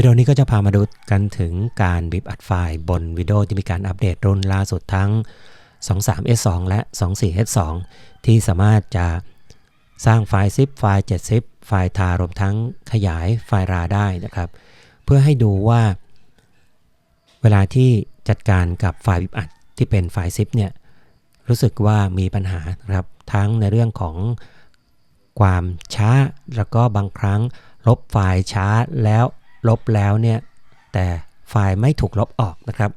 วิดีโอนี้ก็จะพามาดูกันถึงการบีบอัดไฟล์บน Windows ที่มีการอัปเดตรุ่นล่าสุดทั้ง 23S2 และ 24S2 ที่สามารถจะสร้างไฟล์ zip ไฟล์ 7zip ไฟล์ tar รวมทั้งขยายไฟล์ rar ได้นะครับ เพื่อให้ดูว่า เวลาที่จัดการกับไฟล์บีบอัดที่เป็นไฟล์ zip เนี่ยรู้สึกว่ามีปัญหาครับทั้งในเรื่องของความช้า แล้วก็บางครั้งลบไฟล์ช้าแล้ว ลบแล้วเนี่ยแต่ไฟล์ไม่ถูกลบออกนะครับ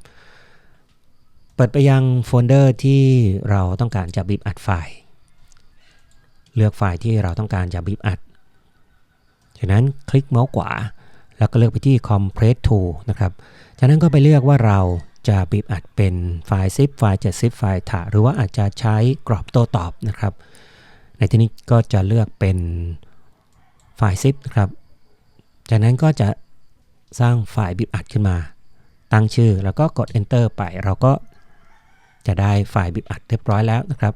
เปิดไปยังโฟลเดอร์ที่เราต้องการจะบีบอัดไฟล์ เลือกไฟล์ที่เราต้องการจะบีบอัดจากนั้นคลิกเมาส์ขวา แล้วก็เลือกไปที่ Compress to นะครับจากนั้นก็ไปเลือกว่าเราจะบีบอัดเป็นไฟล์ zip ไฟล์ 7zip ไฟล์ tar หรือว่าอาจจะใช้กรอบโต้ตอบนะครับ ในที่นี้ก็จะเลือกเป็นไฟล์ zip นะครับ จากนั้นก็จะ สร้างไฟล์บีบอัดขึ้นมา ตั้งชื่อแล้วก็กด enter ไป เราก็จะได้ไฟล์บีบอัดเรียบร้อยแล้วนะครับ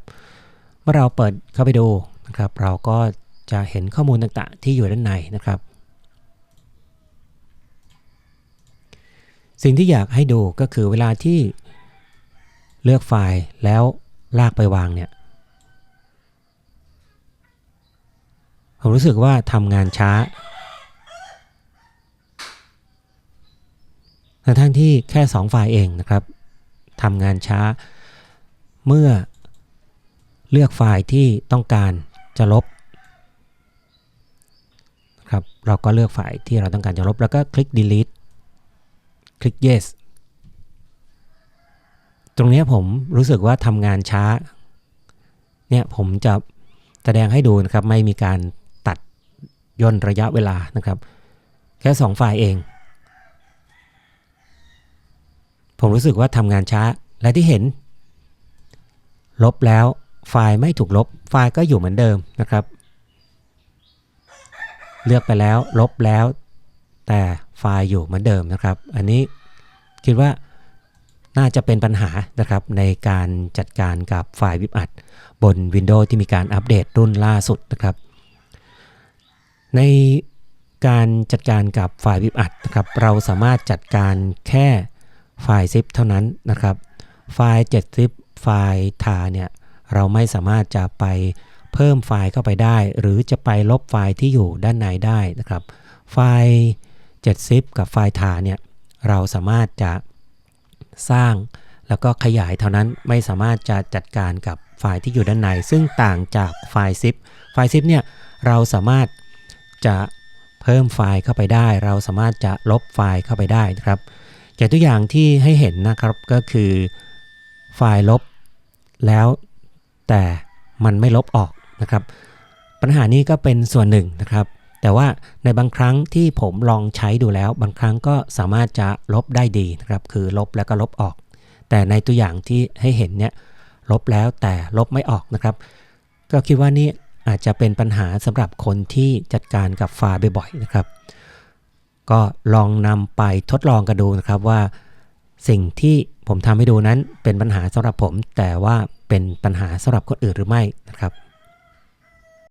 เมื่อเราเปิดเข้าไปดูนะครับ เราก็จะเห็นข้อมูลต่างๆ ที่อยู่ด้านในนะครับ สิ่งที่อยากให้ดูก็คือเวลาที่เลือกไฟล์แล้วลากไปวางเนี่ยผมรู้สึกว่าทำงานช้า ทั้งที่แค่2ไฟล์เองนะครับทำงานช้า เมื่อเลือกไฟล์ที่ต้องการจะลบครับเราก็เลือกไฟล์ที่เราต้องการจะลบแล้วก็คลิก delete คลิก yes ตรงนี้ผมรู้สึกว่าทำงานช้า เนี่ยผมจะแสดงให้ดูนะครับ ไม่มีการตัดย่นระยะเวลานะครับ แค่2ไฟล์เอง ผมรู้สึกว่าทำงานช้า และที่เห็น ลบแล้วไฟล์ไม่ถูกลบ ไฟล์ก็อยู่เหมือนเดิมนะครับ เลือกไปแล้วลบแล้ว แต่ไฟล์อยู่เหมือนเดิมนะครับ อันนี้คิดว่าน่าจะเป็นปัญหานะครับในการจัดการกับไฟล์วิบอัด บน Windows ที่มีการอัปเดตรุ่นล่าสุดนะครับ ในการจัดการกับไฟล์วิบอัดนะครับ เราสามารถจัดการแค่ ไฟล์ zip เท่านั้นนะครับ ไฟล์7 zip ไฟล์ tar เนี่ยเราไม่สามารถจะไปเพิ่มไฟล์เข้าไปได้ หรือจะไปลบไฟล์ที่อยู่ด้านในได้นะครับ ไฟล์7 zip กับไฟล์ tar เนี่ยเราสามารถจะสร้างแล้วก็ขยายเท่านั้นไม่สามารถจะจัดการกับไฟล์ที่อยู่ด้านใน ซึ่งต่างจากไฟล์ zip ไฟล์ zip เนี่ยเราสามารถจะเพิ่มไฟล์เข้าไปได้ เราสามารถจะลบไฟล์เข้าไปได้นะครับ อย่างตัวอย่างที่ให้เห็นนะครับก็คือไฟล์ลบแล้วแต่มันไม่ลบออกนะครับ ปัญหานี้ก็เป็นส่วนหนึ่งนะครับ แต่ว่าในบางครั้งที่ผมลองใช้ดูแล้ว บางครั้งก็สามารถจะลบได้ดีนะครับ คือลบแล้วก็ลบออก แต่ในตัวอย่างที่ให้เห็นเนี่ยลบแล้วแต่ลบไม่ออกนะครับ ก็คิดว่านี่อาจจะเป็นปัญหาสำหรับคนที่จัดการกับไฟล์บ่อยๆนะครับ ก็ลองนำไปทดลองกันดูนะครับว่า สิ่งที่ผมทำให้ดูนั้นเป็นปัญหาสำหรับผม แต่ว่าเป็นปัญหาสำหรับคนอื่นหรือไม่นะครับ